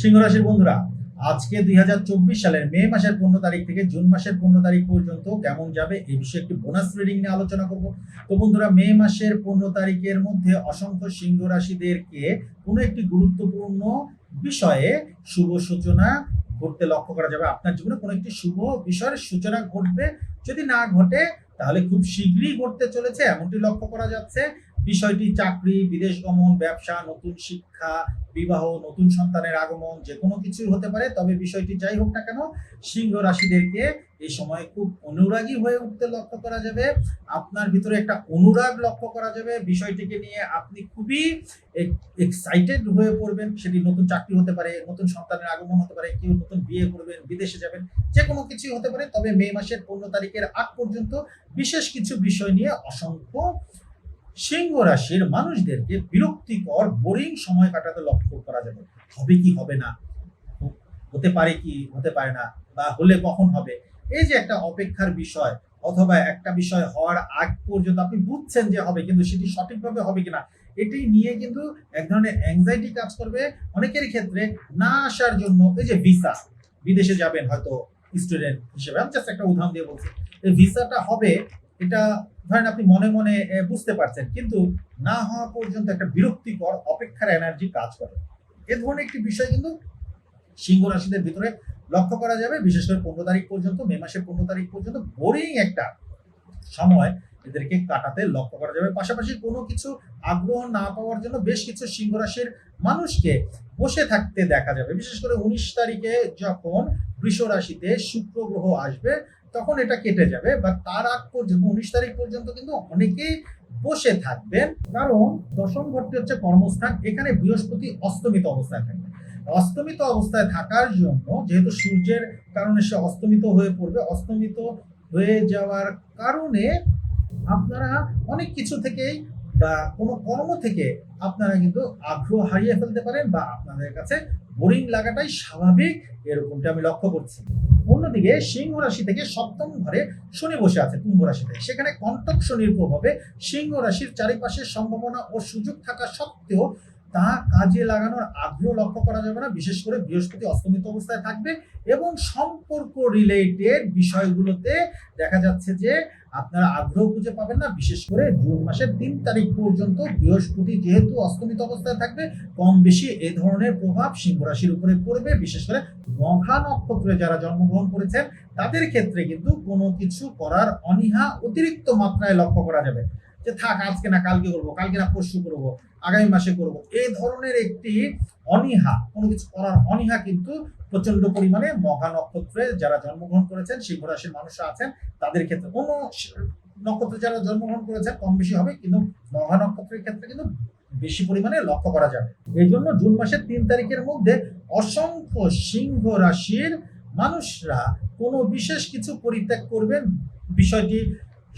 সিংহ রাশির বন্ধুরা, আজকে দুই সালের মে মাসের পনেরো তারিখ থেকে জুন মাসের পনেরো তারিখ পর্যন্ত কেমন যাবে এই বিষয়ে একটি বোনাস রিডিং নিয়ে আলোচনা করব। তো বন্ধুরা, মে মাসের পনেরো তারিখের মধ্যে অসংখ্য সিংহ রাশিদেরকে কোনো একটি গুরুত্বপূর্ণ বিষয়ে শুভ সূচনা ঘটতে লক্ষ্য করা যাবে। আপনার জীবনে কোনো একটি শুভ বিষয়ের সূচনা ঘটবে, যদি না ঘটে, তাহলে খুব শীঘ্রই ঘটতে চলেছে, এমনটি লক্ষ্য করা যাচ্ছে। বিষয়টি চাকরি, বিদেশ গমন, ব্যবসা, নতুন শিক্ষা, বিবাহ, নতুন সন্তানের আগমন, যে কোনো কিছুই হতে পারে, তবে বিষয়টি যাই হোক না কেন, সিংহ রাশিদেরকে এই সময় খুব অনুরাগী হয়ে উঠতে লক্ষ্য করা যাবে। আপনার ভিতরে একটা অনুরাগ লক্ষ্য করা যাবে। বিষয়টিকে নিয়ে আপনি খুবই এক্সাইটেড হয়ে পড়বেন। সেটি নতুন চাকরি হতে পারে, নতুন সন্তানের আগমন হতে পারে, কেউ নতুন বিয়ে করবেন, বিদেশে যাবেন, যে কোনো কিছুই হতে পারে, তবে মে মাসের পনেরো তারিখের আগ পর্যন্ত বিশেষ কিছু বিষয় নিয়ে অসংখ্য সিংহ রাশির মানুষদেরকে বিরক্তিকর বোরিং সময় কাটাতে লক্ষ্য করা যাবে। হবে কি হবে না? হতে পারে কি, হতে পারে না, বা হলে কখন হবে? এই যে একটা অপেক্ষার বিষয়, অথবা একটা বিষয় হওয়ার আগ পর্যন্ত আপনি বুঝছেন যে হবে, কিন্তু সেটি সঠিকভাবে হবে কিনা, এটি নিয়ে কিন্তু এক ধরনের অ্যাংজাইটি কাজ করবে অনেকের ক্ষেত্রে না আসার জন্য। এই যে ভিসা বিদেশে যাবেন হয়তো স্টুডেন্ট হিসেবে। আমি জাস্ট একটা উদাহরণ দিয়ে বলছি। এই ভিসাটা হবে এটা ধরেন আপনি মনে মনে বুঝতে পারছেন, কিন্তু না হওয়া পর্যন্ত একটা বিরক্তিকর, অপেক্ষার এনার্জি কাজ করে। এ ধরনের একটি বিষয় কিন্তু সিংহ রাশিদের ভিতরে লক্ষ্য করা যাবে, বিশেষ করে পনেরো তারিখ পর্যন্ত, মে মাসের পনেরো তারিখ পর্যন্ত বোরিং একটা সময় এদেরকে কাটাতে লক্ষ্য করা যাবে। পাশাপাশি কোনো কিছু আগ্রহ না পাওয়ার জন্য বেশ কিছু সিংহ রাশির মানুষকে বসে থাকতে দেখা যাবে। বিশেষ করে উনিশ তারিখে যখন বৃষ রাশিতে শুক্র গ্রহ আসবে তখন এটা কেটে যাবে বা তার আগ পর্যন্ত, উনিশ তারিখ পর্যন্ত কিন্তু অনেকেই বসে থাকবেন। কারণ দশম ঘরটি হচ্ছে কর্মস্থান, এখানে বৃহস্পতি অস্তমিত অবস্থায় থাকবে। অস্তমিত অবস্থায় থাকার জন্য, যেহেতু সূর্যের কারণে সে অস্তমিত হয়ে পড়বে, অস্তমিত হয়ে যাওয়ার কারণে আপনারা অনেক কিছু থেকেই বা কোনো কর্ম থেকে আপনারা কিন্তু আগ্রহ হারিয়ে ফেলতে পারেন বা আপনাদের কাছে বোরিং লাগাটাই স্বাভাবিক, এরকমটা আমি লক্ষ্য করছি। অন্যদিকে সিংহ রাশি থেকে সপ্তম ঘরে শনি বসে আছে, কুম্ভ রাশিতে। সেখানে কণ্টক শনির প্রভাবে সিংহ রাশির চারিপাশে সম্ভাবনা ও সুযোগ থাকা সত্ত্বেও তা কাজে লাগানোর আগ্রহ লক্ষ্য করা যাবে না। বিশেষ করে বৃহস্পতি অস্তমিত অবস্থায় থাকবে এবং সম্পর্ক রিলেটেড বিষয়গুলোতে দেখা যাচ্ছে যে আপনারা আগ্রহ খুঁজে পাবেন না, বিশেষ করে জুন মাসের তিন তারিখ পর্যন্ত বৃহস্পতি যেহেতু অস্তমিত অবস্থায় থাকবে, কম বেশি এ ধরনের প্রভাব সিংহ রাশির উপরে পড়বে, বিশেষ করে মঘা নক্ষত্রে যারা জন্মগ্রহণ করেছেন, তাদের ক্ষেত্রে কিন্তু কোনো কিছু করার অনীহা অতিরিক্ত মাত্রায় লক্ষ্য করা যাবে। যে থাক, আজকে না কালকে করব, কালকে না পরশু করব, আগামী মাসে করব এই ধরনের একটি অনীহা, কোনো কিছু করার অনীহা কিন্তু প্রচণ্ড পরিমাণে মঘা নক্ষত্রে যারা জন্মগ্রহণ করেছেন, সিংহ রাশির মানুষরা আছেন, তাদের ক্ষেত্রে কোনো নক্ষত্রে যারা জন্মগ্রহণ করেছেন কম বেশি হবে, কিন্তু মঘা নক্ষত্রের ক্ষেত্রে কিন্তু বেশি পরিমাণে লক্ষ্য করা যাবে। এই জন্য জুন মাসের তিন তারিখের মধ্যে অসংখ্য সিংহ রাশির মানুষরা কোনো বিশেষ কিছু পরিত্যাগ করবেন। বিষয়টি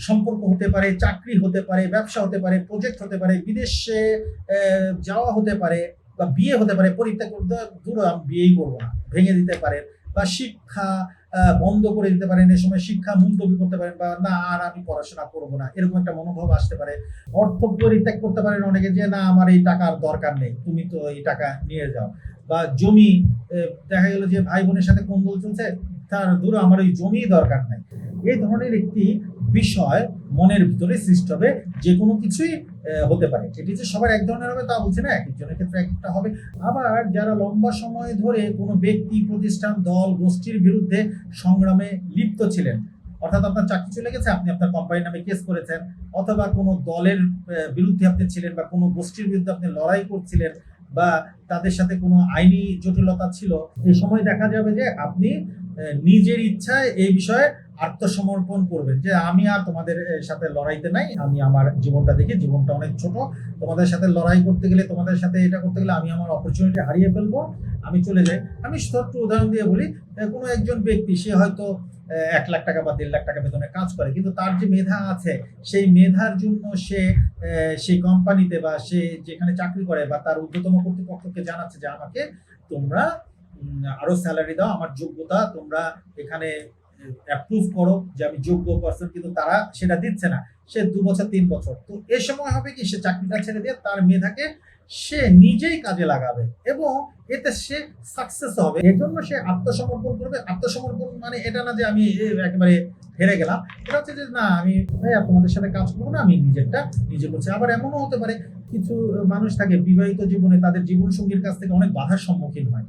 সম্পর্ক হতে পারে, চাকরি হতে পারে, ব্যবসা হতে পারে প্রজেক্ট হতে পারে, বিদেশে যাওয়া হতে পারে। বা বিয়ে হতে পারে, পরিত্যাগ করতে দূর আমি বিয়েই করব না, ভেঙে দিতে পারেন বা শিক্ষা বন্ধ করে দিতে পারেন, এ সময় শিক্ষা মুলতবি করতে পারেন বা না, আর আমি পড়াশোনা করব না, এরকম একটা মনোভাব আসতে পারে। অর্থ পরিত্যাগ করতে পারেন অনেকে যে, না, আমার এই টাকার দরকার নেই, তুমি তো এই টাকা নিয়ে যাও। বা জমি দেখা গেল যে ভাই বোনের সাথে কোন্দল চলছে, তার দূর আমার ওই জমি দরকার নাই। এই ধরনের একটি বিষয় মনের ভিতরে সৃষ্টি হবে যে কোনো কিছুই হতে পারে। এটি যে সবার এক ধরনের হবে তা বলছি না এক একজনের ক্ষেত্রে এক একটা হবে। আবার যারা লম্বা সময় ধরে কোনো ব্যক্তি, প্রতিষ্ঠান, দল, গোষ্ঠীর বিরুদ্ধে সংগ্রামে লিপ্ত ছিলেন, অর্থাৎ আপনার চাকরি চলে গেছে, আপনি আপনার কোম্পানির নামে কেস করেছেন, অথবা কোনো দলের বিরুদ্ধে আপনি ছিলেন বা কোনো গোষ্ঠীর বিরুদ্ধে আপনি লড়াই করছিলেন বা তাদের সাথে কোনো আইনি জটিলতা ছিল এই সময় দেখা যাবে যে আপনি নিজের ইচ্ছায় এই বিষয়ে আত্মসমর্পণ করবেন যে আমি আর তোমাদের সাথে লড়াইতে নাই। আমি আমার জীবনটা দেখি, জীবনটা অনেক ছোট। তোমাদের সাথে লড়াই করতে গেলে, তোমাদের সাথে এটা করতে গেলে আমি আমার অপরচুনিটি হারিয়ে ফেলব। আমি চলে যাই। আমি ছোট্ট উদাহরণ দিয়ে বলি কোনো একজন ব্যক্তি, সে হয়তো এক লাখ টাকা বা দেড় লাখ টাকা বেতনে কাজ করে, কিন্তু তার যে মেধা আছে, সেই মেধার জন্য সে সেই কোম্পানিতে বা সে যেখানে চাকরি করে বা তার ঊর্ধ্বতম কর্তৃপক্ষকে জানাচ্ছে যে আমাকে তোমরা আরও স্যালারি দাও, আমার যোগ্যতা তোমরা এখানে অ্যাপ্রুভ করো যে আমি যোগ্য পার্সন কিন্তু তারা সেটা দিচ্ছে না। সে দু বছর, তিন বছর। তো এ সময় হবে কি, সে চাকরিটা ছেড়ে দিয়ে তার মেধাকে সে নিজেই কাজে লাগাবে এবং এতে সে সাকসেস হবে। এজন্য জন্য সে আত্মসমর্পণ করবে। আত্মসমর্পণ মানে এটা না যে আমি একেবারে হেরে গেলাম। এটা হচ্ছে যে, না, আমি ভাই তোমাদের সাথে কাজ করব না, আমি নিজেরটা নিজে করছি। আবার এমনও হতে পারে, কিছু মানুষ থাকে, বিবাহিত জীবনে তাদের জীবন সঙ্গীর কাছ থেকে অনেক বাধার সম্মুখীন হয়।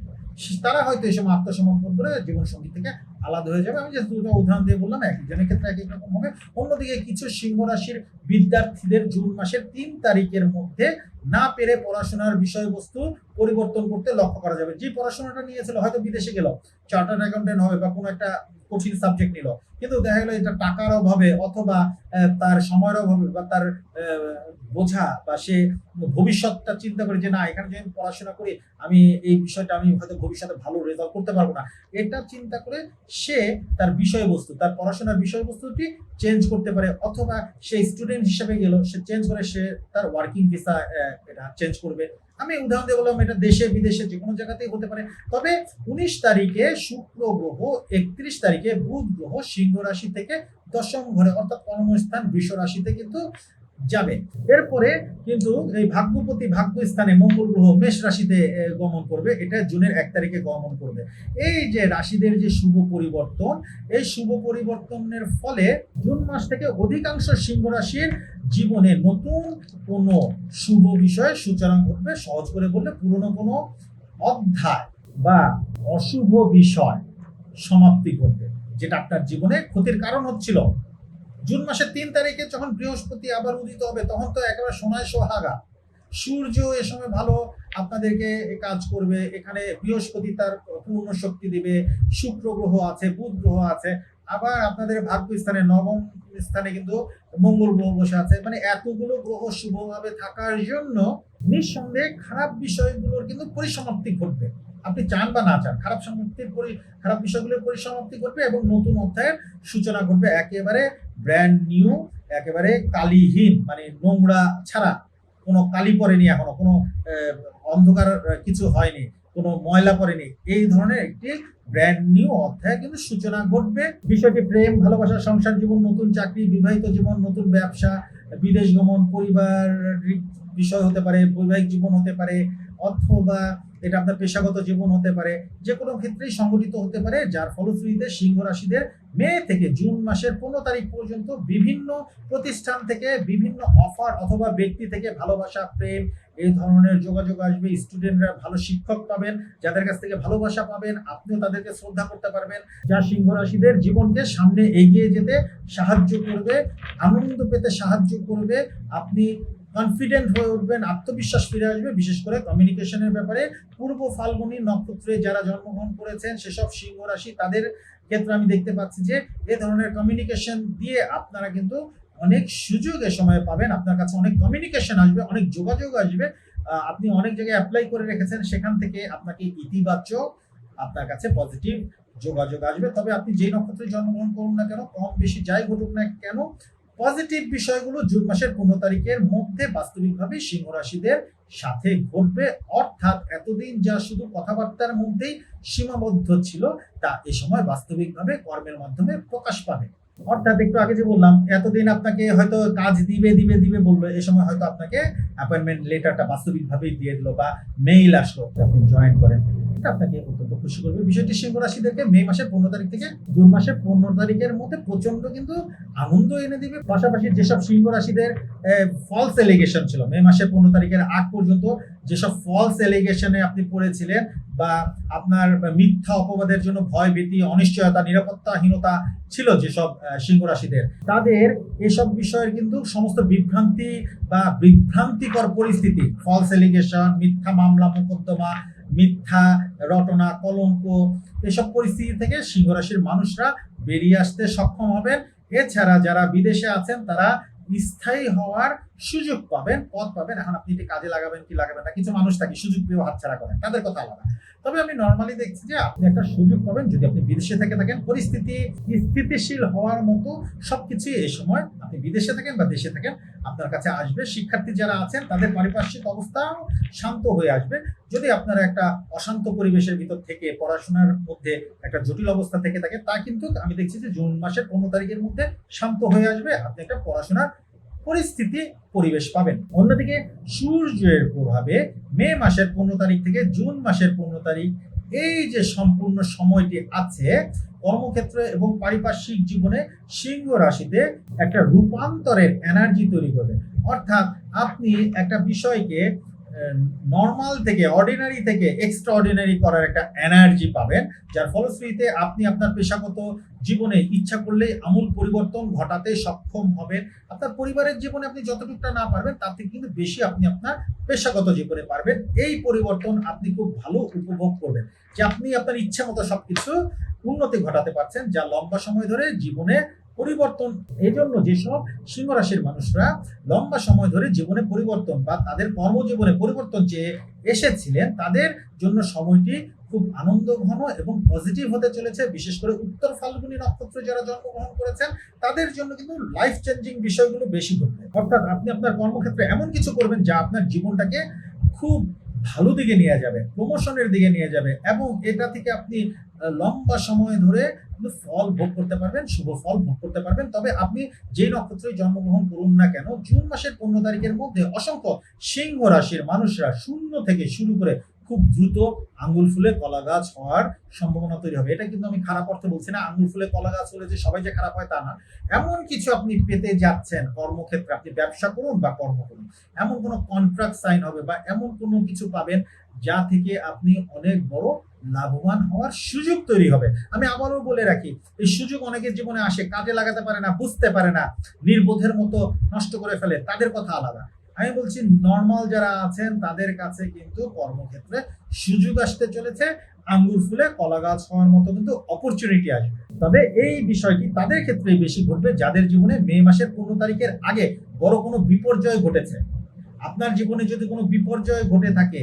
তারা হয়তো এই সময় আত্মসমর্পণ করে জীবন সঙ্গী থেকে আলাদা হয়ে যাবে। আমি যে দুটো উদাহরণ দিয়ে বললাম, এক একজনের ক্ষেত্রে এক এক রকম হবে। অন্যদিকে কিছু সিংহ রাশির বিদ্যার্থীদের জুন মাসের তিন তারিখের মধ্যে না পেরে পড়াশোনার বিষয়বস্তু পরিবর্তন করতে লক্ষ্য করা যাবে। যে পড়াশোনাটা নিয়েছিল, হয়তো বিদেশে গেল, চার্টার্ড অ্যাকাউন্টেন্ট হবে বা কোনো একটা কঠিন সাবজেক্ট নিল। কিন্তু দেখা গেলো এটা টাকার অভাবে অথবা তার সময়ের অভাবে বা তার বোঝা বা সে ভবিষ্যৎটা চিন্তা করে যে না, এখানে যদি পড়াশোনা করি, আমি এই বিষয়টা আমি হয়তো ভবিষ্যতে ভালো রেজাল্ট করতে পারব না। এটা চিন্তা করে সে তার বিষয়বস্তু, তার পড়াশোনার বিষয়বস্তুটি চেঞ্জ করতে পারে অথবা সে স্টুডেন্ট হিসেবে গেল সে চেঞ্জ করে সে তার ওয়ার্কিং ভিসা এটা চেঞ্জ করবে। আমি উদাহরণ দিয়ে বললাম, এটা দেশে, বিদেশে যে কোনো জায়গাতেই হতে পারে। তবে উনিশ তারিখে শুক্র গ্রহ, একত্রিশ তারিখে বুধ গ্রহ, সিংহ রাশি থেকে দশম ঘরে, অর্থাৎ কর্মস্থান বৃষ রাশিতে কিন্তু যাবে। এরপরে কিন্তু এই ভাগ্যপতি ভাগ্য স্থানে মঙ্গল গ্রহ মেষ রাশিতে গমন করবে। এটা জুনের এক তারিখে গমন করবে। এই যে রাশিদের যে শুভ পরিবর্তন, এই শুভ পরিবর্তনের ফলে জুন মাস থেকে অধিকাংশ সিংহ রাশির জীবনে নতুন কোনো শুভ বিষয়ে সূচনা ঘটবে, সহজ করে বললে পুরনো কোনো অধ্যায় বা অশুভ বিষয় সমাপ্তি ঘটবে। যেটা আপনার জীবনে ক্ষতির কারণ হচ্ছিল। জুন মাসের তিন তারিখে যখন বৃহস্পতি আবার উদিত হবে, তখন তো একেবারে সোনায় সোহাগা। সূর্য এ সময় ভালো, আপনাদেরকে কাজ করবে। এখানে বৃহস্পতি তার পূর্ণ শক্তি দিবে। শুক্র গ্রহ আছে, বুধ গ্রহ আছে। আবার আপনাদের ভাগ্য স্থানে, নবম স্থানে কিন্তু মঙ্গল গ্রহ বসে আছে। মানে এতগুলো গ্রহ শুভভাবে থাকার জন্য নিঃসন্দেহে খারাপ বিষয়গুলোর কিন্তু পরিসমাপ্তি ঘটবে। আপনি চান বা না চান, খারাপ সমাপ্তির পরি, খারাপ বিষয়গুলোর পরিসমাপ্তি ঘটবে এবং নতুন অধ্যায়ের সূচনা ঘটবে একেবারে ব্র্যান্ড নিউ একেবারে কালিহীন মানে নোংরা ছাড়া। কোনো কালি পড়েনি এখনও, কোনো অন্ধকার কিছু হয়নি, কোনো ময়লা পড়েনি। এই ধরনের একটি ব্র্যান্ড নিউ অধ্যায় কিন্তু সূচনা ঘটবে। বিষয়টি প্রেম, ভালোবাসা, সংসার জীবন, নতুন চাকরি, বিবাহিত জীবন, নতুন ব্যবসা বিদেশ গমন পরিবার বিষয় হতে পারে বৈবাহিক জীবন হতে পারে অথবা এটা আপনার পেশাগত জীবন হতে পারে যে কোনো ক্ষেত্রেই সংগঠিত হতে পারে, যার ফলশ্রুতিতে সিংহ রাশিদের মে থেকে জুন মাসের পনেরো তারিখ পর্যন্ত বিভিন্ন প্রতিষ্ঠান থেকে বিভিন্ন অফার অথবা ব্যক্তি থেকে ভালোবাসা, প্রেম এই ধরনের যোগাযোগ আসবে। স্টুডেন্টরা ভালো শিক্ষক পাবেন, যাদের কাছ থেকে ভালোবাসা পাবেন, আপনিও তাদেরকে শ্রদ্ধা করতে পারবেন। যা সিংহ রাশিদের জীবনকে সামনে এগিয়ে যেতে সাহায্য করবে, আনন্দ পেতে সাহায্য করবে। আপনি কনফিডেন্ট হয়ে উঠবেন, আত্মবিশ্বাস ফিরে আসবে, বিশেষ করে কমিউনিকেশনের ব্যাপারে। পূর্ব ফাল্গুনী নক্ষত্রে যারা জন্মগ্রহণ করেছেন, সেসব সিংহ রাশি, তাদের ক্ষেত্রে আমি দেখতে পাচ্ছি যে, এ ধরনের কমিউনিকেশন দিয়ে আপনারা কিন্তু অনেক সুযোগ এ সময় পাবেন। আপনার কাছে অনেক কমিউনিকেশন আসবে, অনেক যোগাযোগ আসবে। আপনি অনেক জায়গায় অ্যাপ্লাই করে রেখেছেন, সেখান থেকে আপনাকে ইতিবাচক আপনার কাছে পজিটিভ যোগাযোগ আসবে। তবে আপনি যেই নক্ষত্রে জন্মগ্রহণ করুন না কেন, কম বেশি যাই ঘটুক না কেন পজিটিভ বিষয়গুলো জুন মাসের পনেরো তারিখের মধ্যে বাস্তবিকভাবে সিংহ রাশিদের সাথে ঘটবে। অর্থাৎ এতদিন যা শুধু কথাবার্তার মধ্যেই সীমাবদ্ধ ছিল, তা এ সময় বাস্তবিকভাবে কর্মের মাধ্যমে প্রকাশ পাবে। অর্থাৎ একটু আগে যে বললাম, এতদিন আপনাকে হয়তো কাজ দিবে দিবে দিবে বলল, এ সময় হয়তো আপনাকে অ্যাপয়েন্টমেন্ট লেটারটা বাস্তবিকভাবেই দিয়ে দিলো বা মেইল আসলো। আপনি জয়েন করেন। এটা আপনাকে অত্যন্ত খুশি করবে। বিষয়টি সিংহ রাশিদেরকে মে মাসের পনেরো তারিখ থেকে জুন মাসের পনেরো তারিখের মধ্যে প্রচণ্ড কিন্তু আনন্দ এনে দিবে। পাশাপাশি যেসব সিংহ রাশিদের ফলস এলিগেশন ছিল, মে মাসের পনেরো তারিখের আগ পর্যন্ত যেসব ফলস এলিগেশনে আপনি পড়েছিলেন বা আপনার মিথ্যা অপবাদের জন্য ভয় ভীতি অনিশ্চয়তা নিরাপত্তাহীনতা ছিল যেসব আহ, সিংহ রাশিদের তাদের এসব বিষয়ের কিন্তু সমস্ত বিভ্রান্তি বা বিভ্রান্তিকর পরিস্থিতি ফলস এলিগেশন মিথ্যা মামলা মোকদ্দমা মিথ্যা রটনা কলঙ্ক এসব পরিস্থিতি থেকে সিংহ রাশির মানুষরা বেরিয়ে আসতে সক্ষম হবেন। এছাড়া যারা বিদেশে আছেন তারা স্থায়ী হওয়ার সুযোগ পাবেন, পথ পাবেন। এখন আপনি এটি কাজে লাগাবেন, কি লাগাবেন না? কিছু মানুষ থাকে, সুযোগ পেয়েও হাতছাড়া করেন। তাদের কথা আলাদা। তবে আমি নর্মালি দেখছি যে আপনি একটা সুযোগ পাবেন যদি আপনি বিদেশে থেকে থাকেন, পরিস্থিতি স্থিতিশীল হওয়ার মতো সবকিছু এই সময় আপনি বিদেশে থাকেন বা দেশে থাকেন, আপনার কাছে আসবে। শিক্ষার্থী যারা আছেন, তাদের পারিপার্শ্বিক অবস্থাও শান্ত হয়ে আসবে। যদি আপনারা একটা অশান্ত পরিবেশের ভিতর থেকে, পড়াশোনার মধ্যে একটা জটিল অবস্থা থেকে থাকে, তা কিন্তু আমি দেখছি যে জুন মাসের পনেরো তারিখের মধ্যে শান্ত হয়ে আসবে। আপনি একটা পড়াশোনার পরিস্থিতি পরিবেশ পাবেন। অন্যদিকে সূর্যের প্রভাবে মে মাসের পনেরো তারিখ থেকে জুন মাসের পনেরো তারিখ এই যে সম্পূর্ণ সময়টি আছে, কর্মক্ষেত্রে এবং পারিপার্শ্বিক জীবনে সিংহ রাশিতে একটা রূপান্তরের এনার্জি তৈরি করবে। অর্থাৎ আপনি একটা বিষয়কে নর্মাল থেকে অর্ডিনারি থেকে এক্সট্রা অর্ডিনারি করার একটা এনার্জি পাবেন, যার ফলশ্রুতিতে আপনি আপনার পেশাগত জীবনে ইচ্ছা করলে আমূল পরিবর্তন ঘটাতে সক্ষম হবেন। আপনার পরিবারের জীবনে আপনি যতটুকটা না পারবেন, তার থেকে কিন্তু বেশি আপনি আপনার পেশাগত জীবনে পারবেন। এই পরিবর্তন আপনি খুব ভালো উপভোগ করবেন, যে আপনি আপনার ইচ্ছা মতো সবকিছু উন্নতি ঘটাতে পারছেন, যা লম্বা সময় ধরে জীবনে পরিবর্তন। এই জন্য যেসব সিংহ রাশির মানুষরা লম্বা সময় ধরে জীবনে পরিবর্তন বা তাদের কর্মজীবনে পরিবর্তন চেয়ে এসেছিলেন, তাদের জন্য সময়টি খুব আনন্দ ঘন এবং পজিটিভ হতে চলেছে। বিশেষ করে উত্তর ফাল্গুনী নক্ষত্রে যারা জন্মগ্রহণ করেছেন, তাদের জন্য কিন্তু লাইফ চেঞ্জিং বিষয়গুলো বেশি ঘটবে। অর্থাৎ আপনি আপনার কর্মক্ষেত্রে এমন কিছু করবেন যা আপনার জীবনটাকে খুব ভালো দিকে নিয়ে যাবে প্রমোশনের দিকে নিয়ে যাবে এবং এটা থেকে আপনি লম্বা সময় ধরে কিন্তু ফল ভোগ করতে পারবেন, শুভ ফল ভোগ করতে পারবেন। তবে আপনি যে নক্ষত্রে জন্মগ্রহণ করুন না কেন, জুন মাসের পনেরো তারিখের মধ্যে অসংখ্য সিংহ রাশির মানুষরা শূন্য থেকে শুরু করে খুব দ্রুত আঙ্গুল ফুলে কলা গাছ হওয়ার সম্ভাবনা তৈরি হবে। এটা কিন্তু আমি খারাপ অর্থে বলছি না আঙ্গুল ফুলে কলা গাছ হলে যে সবাই যে খারাপ হয় তা না। এমন কিছু আপনি পেতে যাচ্ছেন কর্মক্ষেত্রে, আপনি ব্যবসা করুন বা কর্ম করুন। এমন কোনো কন্ট্রাক্ট সাইন হবে বা এমন কোনো কিছু পাবেন যা থেকে আপনি অনেক বড় লাভবান হওয়ার সুযোগ তৈরি হবে। আমি আবারও বলে রাখি, এই সুযোগ অনেকের জীবনে আসে, কাজে লাগাতে পারে না, বুঝতে পারে না, নির্বোধের মতো নষ্ট করে ফেলে, তাদের কথা আলাদা। আমি বলছি নর্মাল যারা আছেন, তাদের কাছে কিন্তু কর্মক্ষেত্রে সুযোগ আসতে চলেছে, আঙ্গুর ফুলে কলা গাছ হওয়ার মতো কিন্তু অপরচুনিটি আসবে। তবে এই বিষয়টি তাদের ক্ষেত্রে বেশি ঘটবে, যাদের জীবনে মে মাসের পনেরো তারিখের আগে বড় কোনো বিপর্যয় ঘটেছে। আপনার জীবনে যদি কোনো বিপর্যয় ঘটে থাকে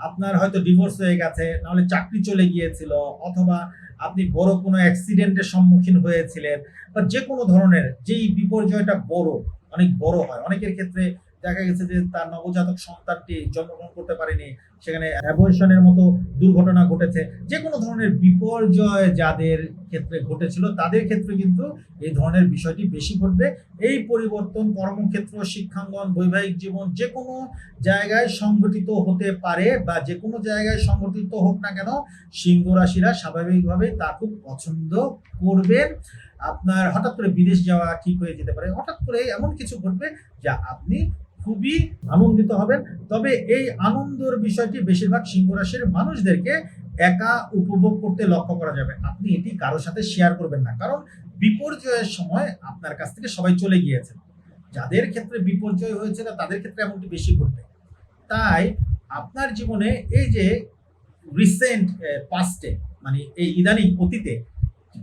আপনার হয়তো ডিভোর্স হয়ে গেছে, নাহলে চাকরি চলে গিয়েছিল, অথবা আপনি বড় কোনো অ্যাক্সিডেন্টের সম্মুখীন হয়েছিলেন, বা যে কোনো ধরনের, যেই বিপর্যয়টা বড়, অনেক বড় হয়। অনেকের ক্ষেত্রে দেখা গেছে যে তার নবজাতক সন্তানটি জন্মগ্রহণ করতে পারেনি। সেখানে অ্যাবর্শনের মতো দুর্ঘটনা ঘটেছে। যে কোনো ধরনের বিপর্যয় যাদের ক্ষেত্রে ঘটেছিল, তাদের ক্ষেত্রে কিন্তু এই ধরনের বিষয়টি বেশি ঘটবে। এই পরিবর্তন কর্মক্ষেত্র, শিক্ষাঙ্গন, বৈবাহিক জীবন যে কোনো জায়গায় সংগঠিত হতে পারে বা যে কোনো জায়গায় সংগঠিত হোক না কেন, সিংহ রাশিরা স্বাভাবিকভাবে তা খুব পছন্দ করবেন। আপনার হঠাৎ করে বিদেশ যাওয়া ঠিক হয়ে যেতে পারে। হঠাৎ করে এমন কিছু ঘটবে যা আপনি খুবই আনন্দিত হবেন। তবে এই আনন্দের বিষয়টি বেশিরভাগ সিংহ রাশির মানুষদেরকে একা উপভোগ করতে লক্ষ্য করা যাবে। আপনি এটি কারোর সাথে শেয়ার করবেন না। কারণ বিপর্যয়ের সময় আপনার কাছ থেকে সবাই চলে গিয়েছে। যাদের ক্ষেত্রে বিপর্যয় হয়েছে না, তাদের ক্ষেত্রে এমনটি বেশি ঘটবে। তাই আপনার জীবনে এই যে রিসেন্ট পাস্টে মানে এই ইদানিং অতীতে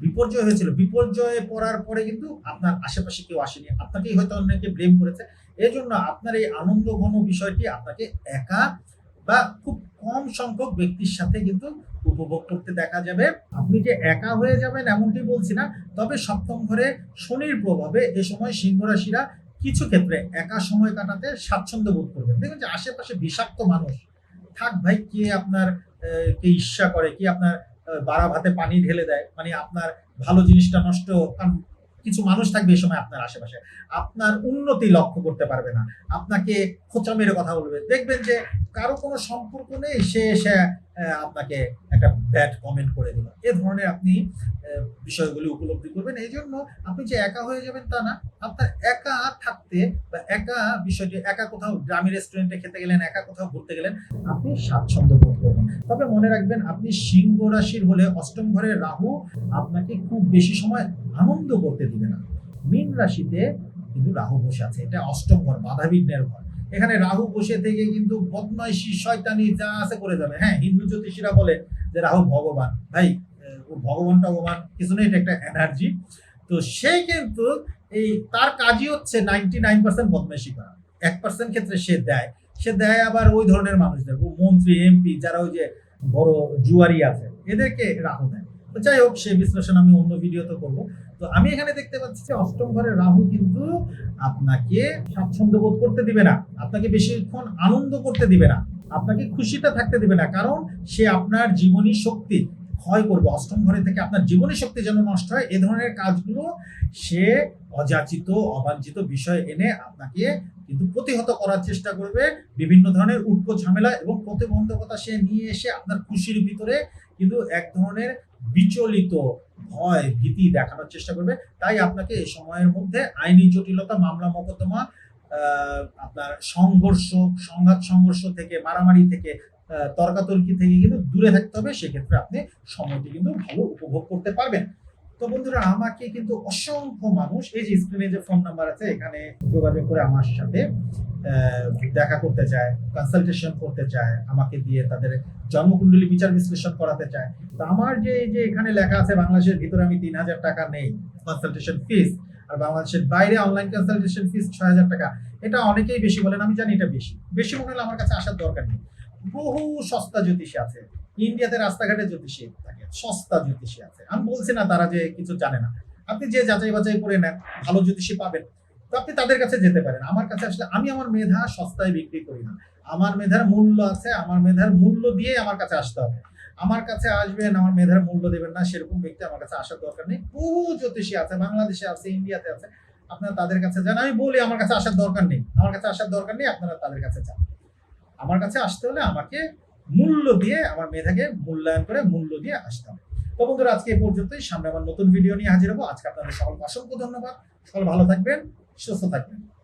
বিপর্যয় হয়েছিল। বিপর্যয়ে পড়ার পরে কিন্তু আপনার আশেপাশে কেউ আসেনি। আপনাকেই হয়তো অনেকে ব্লেম করেছে। এই জন্য আপনার এই আনন্দ ঘন বিষয়টি আপনাকে একা বা খুব কম সংখ্যক ব্যক্তির সাথে কিন্তু উপভোগ করতে দেখা যাবে। আপনি যে একা হয়ে যাবেন এমনটি বলছি না, তবে সপ্তম ঘরে শনির প্রভাবে এ সময় সিংহ রাশিরা কিছু ক্ষেত্রে একা সময় কাটাতে স্বাচ্ছন্দ্য বোধ করবেন। দেখবেন যে আশেপাশে বিষাক্ত মানুষ, থাক ভাই কে আপনার কে ঈর্ষা করে, কি আপনার বাড়া ভাতে পানি ঢেলে দেয় মানে আপনার ভালো জিনিসটা নষ্ট কিছু মানুষ থাকবে এই সময় আপনার আশেপাশে। আপনার উন্নতি লক্ষ্য করতে পারবে না। আপনাকে খোঁচা মেরে কথা বলবে। দেখবেন যে কারও কোনো সম্পর্ক নেই, সে এসে আপনাকে একটা ব্যাড কমেন্ট করে দিল। এ ধরনের আপনি বিষয়গুলি উপলব্ধি করবেন। এই জন্য আপনি যে একা হয়ে যাবেন তা না। আপনার একা থাকতে বা একা বিষয়টি, একা কোথাও গ্রামীণ রেস্টুরেন্টে খেতে গেলেন, একা কোথাও ঘুরতে গেলেন, আপনি স্বাচ্ছন্দ্য বোধ করবেন তবে মনে রাখবেন, আপনি সিংহ রাশির হলে অষ্টম ঘরে রাহু আপনাকে খুব বেশি সময় আনন্দ করতে দিবে না। মীন রাশিতে কিন্তু রাহু বসে আছে। এটা অষ্টম ঘর বাধা বিঘ্নের ঘর। এখানে রাহু বসে থেকে কিন্তু বদমাইশি, শয়তানি যা আছে করে যাবে। হ্যাঁ হিন্দু জ্যোতিষীরা বলে যে রাহু ভগবান। ভাই ও ভগবান টগবান কিছু নেই, এটা একটা এনার্জি তো সে কিন্তু এই তার কাজই হচ্ছে নাইনটি নাইন পার্সেন্ট বদমাইশি করা। এক পার্সেন্ট ক্ষেত্রে সে দেয়। সে দেয় আবার ওই ধরনের মানুষদের মন্ত্রী এমপি যারা ওই যে বড় জুয়ারি আছে, এদেরকে রাহু দেয়। তো যাই হোক সেই বিশ্লেষণ আমি অন্য ভিডিওতে করব। তো আমি এখানে দেখতে পাচ্ছি যে অষ্টম ঘরে রাহু কিন্তু আপনাকে স্বাচ্ছন্দ্য বোধ করতে দিবে না। আপনাকে বেশিক্ষণ আনন্দ করতে দিবে না। আপনাকে খুশিটা থাকতে দিবে না, কারণ সে আপনার জীবনী শক্তি ক্ষয় করবে। অষ্টম ঘরে থেকে আপনার জীবনী শক্তি যেন নষ্ট হয়, এ ধরনের কাজগুলো সে অযাচিত, অবাঞ্ছিত বিষয় এনে আপনাকে কিন্তু প্রতিহত করার চেষ্টা করবে। বিভিন্ন ধরনের উটকো ঝামেলা এবং প্রতিবন্ধকতা সে নিয়ে এসে আপনার খুশির ভিতরে কিন্তু এক ধরনের বিচলিত ভয়, ভীতি দেখানোর চেষ্টা করবে। তাই আপনাকে এই সময়ের মধ্যে আইনি জটিলতা, মামলা, মোকদ্দমা আপনার সংঘর্ষ, সংঘাত সংঘর্ষ থেকে, মারামারি থেকে তর্কাতর্কি থেকে কিন্তু দূরে থাকতে হবে। সেক্ষেত্রে আপনি সময়টি কিন্তু ভালো উপভোগ করতে পারবেন। তো বন্ধুরা, আমাকে কিন্তু অসংখ্য মানুষ, এই যে স্ক্রিনে যে ফোন নাম্বার আছে, এখানে যোগাযোগ করে আমার সাথে দেখা করতে চায় কনসালটেশন করতে চায়, আমাকে দিয়ে তাদের জন্মকুণ্ডলী বিচার বিশ্লেষণ করাতে চায়। তো আমার যে যে এখানে লেখা আছে, বাংলাদেশের ভিতরে আমি তিন হাজার টাকা নেই কনসালটেশন ফিস আর বাংলাদেশের বাইরে অনলাইন কনসালটেশন ফিস ছয় হাজার টাকা। এটা অনেকেই বেশি বলেন, আমি জানি এটা বেশি। বেশি মনে হলে আমার কাছে আসার দরকার নেই। বহু সস্তা জ্যোতিষী আছে, ইন্ডিয়াতে রাস্তাঘাটে জ্যোতিষী থাকে, সস্তা জ্যোতিষী আছে। আমি বলছি না তারা যে কিছু জানে না। আপনি যে যাচাই বাছাই করে নেন, ভালো জ্যোতিষী পাবেন। আপনি তাদের কাছে যেতে পারেন। আমার কাছে আসলে আমি আমার মেধা সস্তায় বিক্রি করি না। আমার মেধার মূল্য আছে, আমার মেধার মূল্য দিয়ে আমার কাছে আসতে হবে। আমার কাছে আসবেন, আমার মেধার মূল্য দেবেন না, সেরকম ব্যক্তি আমার কাছে আসার দরকার নেই। বহু জ্যোতিষী আছে, বাংলাদেশে আছে, ইন্ডিয়াতে আছে। আপনারা তাদের কাছে যান। আমি বলি, আমার কাছে আসার দরকার নেই। আমার কাছে আসার দরকার নেই, আপনারা তাদের কাছে যান। আমার কাছে আসতে হলে আমাকে মূল্য দিয়ে, আমার মেধাকে মূল্যায়ন করে মূল্য দিয়ে আসতে হবে। তো বন্ধুরা, আজকে এই পর্যন্তই। সামনে আমার নতুন ভিডিও নিয়ে হাজির হব। আজকে আপনাদের সকলকে অসংখ্য ধন্যবাদ। সকল ভালো থাকবেন। 一つだけ。